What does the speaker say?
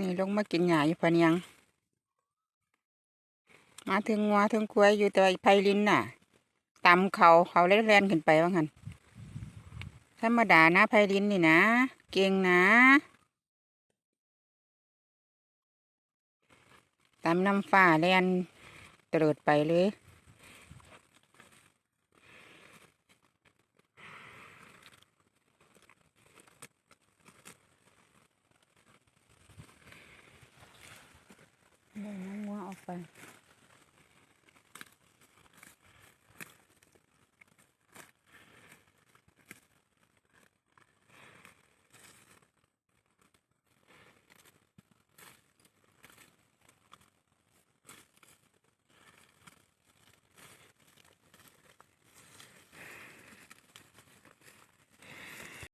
นี่ลงมากินหญ้าอยู่พะเนียงมาถึงงัวถึงกล้วยอยู่แต่ไพลินน่ะตำเขาเขาเล่นแลนขึ้นไปว่างั้นธรรมดานะไพลินนี่นะ เก่งนะตำน้ำฟ้าแลนเตลิดไปเลย เดินงัวออกไป